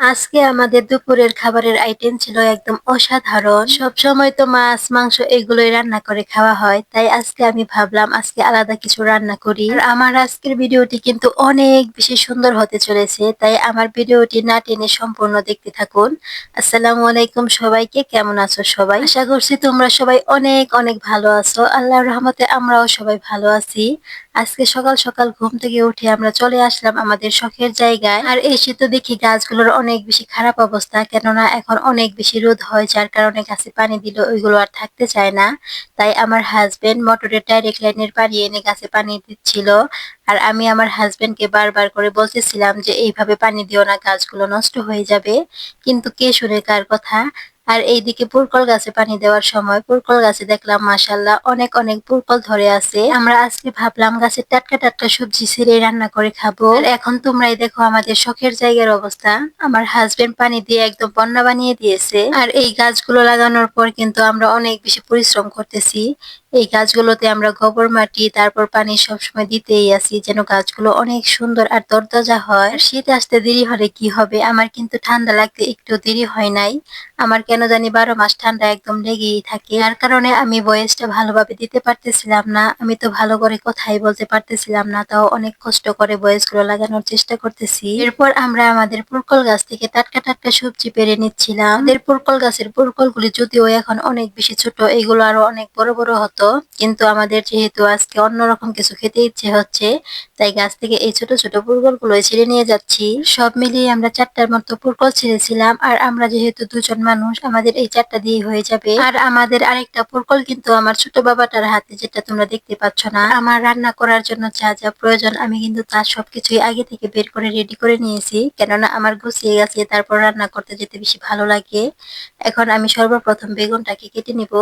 আজকে আমাদের দুপুরের খাবারের আইটেম ছিল একদম অসাধারণ। সব সময় তো মাছ, মাংস এগুলোই রান্না করে খাওয়া হয়, তাই আজকে আমি ভাবলাম আজকে আলাদা কিছু রান্না করি। আর আমার আজকের ভিডিওটি কিন্তু অনেক বেশি সুন্দর হতে চলেছে, তাই আমার ভিডিওটি না টেনে সম্পূর্ণ দেখতে থাকুন। আসসালামু আলাইকুম সবাইকে, কেমন আছো সবাই? আশা করছি তোমরা সবাই অনেক অনেক ভালো আছো। আল্লাহর রহমতে আমরাও সবাই ভালো আছি। আজকে সকাল সকাল ঘুম থেকে উঠে আমরা চলে আসলাম আমাদের শখের জায়গায়। আর এসে তো দেখি গাছগুলোর অনেক বেশি খারাপ অবস্থা, কেননা এখন অনেক বেশি রোদ হয়, যার কারণে গাছে পানি দিলে ওইগুলো আর থাকতে চায় না। তাই আমার হাজবেন্ড মোটরের ডাইরেক্ট লাইনের পানি এনে গাছে পানি দিচ্ছিল। আর আমি আমার হাজবেন্ডকে বারবার করে বলতেছিলাম যে, এইভাবে পানি দিও না, গাছগুলো নষ্ট হয়ে যাবে। কিন্তু কে শুনে কার কথা? আর এইদিকে পুরকল গাছে পানি দেওয়ার সময় পুরকল গাছে দেখলাম মাসাল্লাহ অনেক অনেক পুরকল ধরে আছে। আমরা আজকে ভাবলাম গাছের টাটকা টাটকা সবজি ছেড়ে রান্না করে খাব। এখন তোমরাই দেখো আমাদের শখের জায়গার অবস্থা। আমার হাজবেন্ড পানি দিয়ে একদম বন্যা বানিয়ে দিয়েছে। আর এই গাছগুলো লাগানোর পর কিন্তু আমরা অনেক বেশি পরিশ্রম করতেছি। এই গাছগুলোতে আমরা গোবর, মাটি, তারপর পানি সবসময় দিতেই আছি, যেন গাছগুলো অনেক সুন্দর আর তরতাজা হয়। শীত আসতে দেরি হলে কি হবে? আমার কিন্তু ঠান্ডা লাগতে একটু দেরি হয় নাই। আমার কেন জানি বারো মাস ঠান্ডা একদম লেগেই থাকে। যার কারণে আমি বয়সটা ভালোভাবে দিতে পারতেছিলাম না। আমি তো ভালো করে কথাই বলতে পারতেছিলাম না, তাও অনেক কষ্ট করে বয়সগুলো লাগানোর চেষ্টা করতেছি। এরপর আমরা আমাদের পুরকল গাছ থেকে টাটকা টাটকা সবজি পেরে নিচ্ছিলাম। আমাদের পুরকল গাছের পুরকল গুলি যদিও এখন অনেক বেশি ছোট, এগুলো আরও অনেক বড় বড় হতো। কিন্তু আমাদের যেহেতু আজকে অন্যরকম কিছু খেতে ইচ্ছে হচ্ছে, তাই গাছ থেকে এই ছোট ছোট পুরকলগুলো ছিঁড়ে নিয়ে যাচ্ছি। সব মিলিয়ে আমরা চারটার মতো পুরকল ছিঁড়েছিলাম, আর আমরা যেহেতু দুজন মানুষ, আমাদের এই চারটা দিয়ে হয়ে যাবে। আর আমাদের আরেকটা পুরকল কিন্তু আমার ছোট বাবাটার হাতে, যেটা তোমরা দেখতে পাচ্ছ না। আমার রান্না করার জন্য যা যা প্রয়োজন, আমি কিন্তু তার সবকিছুই আগে থেকে বের করে রেডি করে নিয়েছি, কেননা আমার গুছিয়ে গেছে, তারপর রান্না করতে যেতে বেশি ভালো লাগে। এখন আমি সর্বপ্রথম বেগুনটাকে কেটে নিব,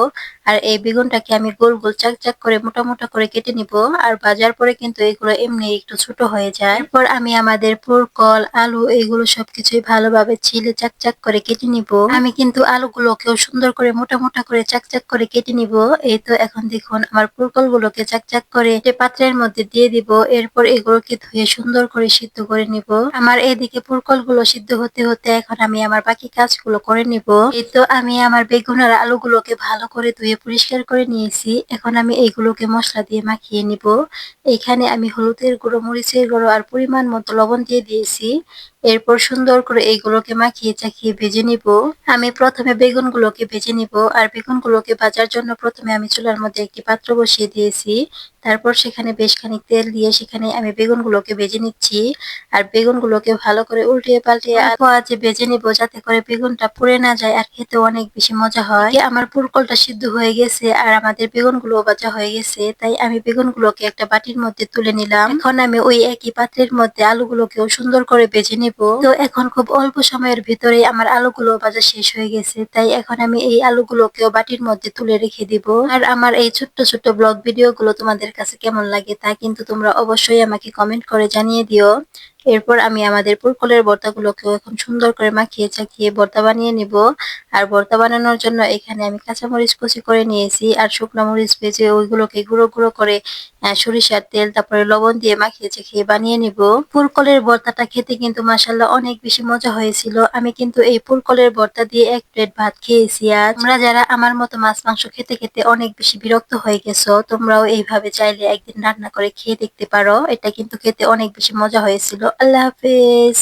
আর এই বেগুনটাকে আমি গোল গোল চাক চাক করে মোটা মোটা করে কেটে নিব। আর বাজার পরে কিন্তু এগুলো এমনি একটু ছোট হয়ে যায়। এরপর আমি আমাদের পুরকল আলু এইগুলো সবকিছুই ভালোভাবে ছিলে চাক চাক করে কেটে নিব। আমি কিন্তু আলুগুলোকেও সুন্দর করে মোটা মোটা করে চাক চাক করে কেটে নিব। এই তো এখন দেখুন আমার পুরকল গুলোকে চাক করে পাত্রের মধ্যে দিয়ে দিব। এরপর এগুলোকে ধুয়ে সুন্দর করে সিদ্ধ করে নিব। আমার এদিকে পুরকলগুলো সিদ্ধ হতে হতে এখন আমি আমার বাকি কাজগুলো করে নিব। এই তো আমি আমার বেগুন আর আলুগুলোকে ভালো করে ধুয়ে পরিষ্কার করে নিয়েছি। এখন আমি এইগুলোকে মশলা দিয়ে মাখিয়ে নিব। এখানে আমি হলুদের গুঁড়ো, মরিচের গুঁড়ো আর পরিমাণ মতো লবণ দিয়ে দিয়েছি। এরপর সুন্দর করে এইগুলোকে মাখিয়ে চাখিয়ে ভেজে নিব। আমি প্রথমে বেগুনগুলোকে ভেজে নিব আর বেগুনগুলোকে ভাজার জন্য প্রথমে আমি চুলার মধ্যে একটি পাত্র বসিয়ে দিয়েছি। তারপর সেখানে বেশ খানিক তেল দিয়ে সেখানে আমি বেগুনগুলোকে ভেজে নিচ্ছি আর বেগুনগুলোকে ভালো করে উল্টিয়ে পাল্টিয়ে যে ভেজে নিব যাতে করে বেগুনটা পুড়ে না যায় আর খেতে অনেক বেশি মজা হয়। আমার পুরকলটা সিদ্ধ হয়ে গেছে আর আমাদের বেগুনগুলো ভাজা হয়ে গেছে, তাই আমি বেগুনগুলোকে একটা বাটির মধ্যে তুলে নিলাম। এখন আমি ওই একই পাত্রের মধ্যে আলুগুলোকেও সুন্দর করে ভেজে নিব। তো এখন খুব অল্প সময়ের ভিতরে আমার আলুগুলো ভাজা শেষ হয়ে গেছে, তাই এখন আমি এই আলুগুলোকেও বাটির মধ্যে তুলে রেখে দিব। আর আমার এই ছোট্ট ছোট্ট ব্লগ ভিডিও গুলো তোমাদের কাছে কেমন লাগে তা কিন্তু তোমরা অবশ্যই আমাকে কমেন্ট করে জানিয়ে দিও। এরপর আমি আমাদের পুরকলের ভর্তাগুলোকেও এখন সুন্দর করে মাখিয়ে চাখিয়ে ভর্তা বানিয়ে নিব। আর ভর্তা বানানোর জন্য এখানে আমি কাঁচামরিচ কুচি করে নিয়েছি আর শুকনো মরিচ ভেজে ওইগুলোকে গুঁড়ো গুঁড়ো করে সরিষার তেল, তারপরে লবণ দিয়ে মাখিয়ে চাখিয়ে বানিয়ে নিব। পুরকলের ভর্তাটা খেতে কিন্তু মাসাল্লাহ অনেক বেশি মজা হয়েছিল। আমি কিন্তু এই পুরকলের ভর্তা দিয়ে এক প্লেট ভাত খেয়েছি আর তোমরা যারা আমার মতো মাছ, মাংস খেতে খেতে অনেক বেশি বিরক্ত হয়ে গেছো, তোমরাও এইভাবে চাইলে একদিন রান্না করে খেয়ে দেখতে পারো। এটা কিন্তু খেতে অনেক বেশি মজা হয়েছিল। আল্লাহ হাফেজ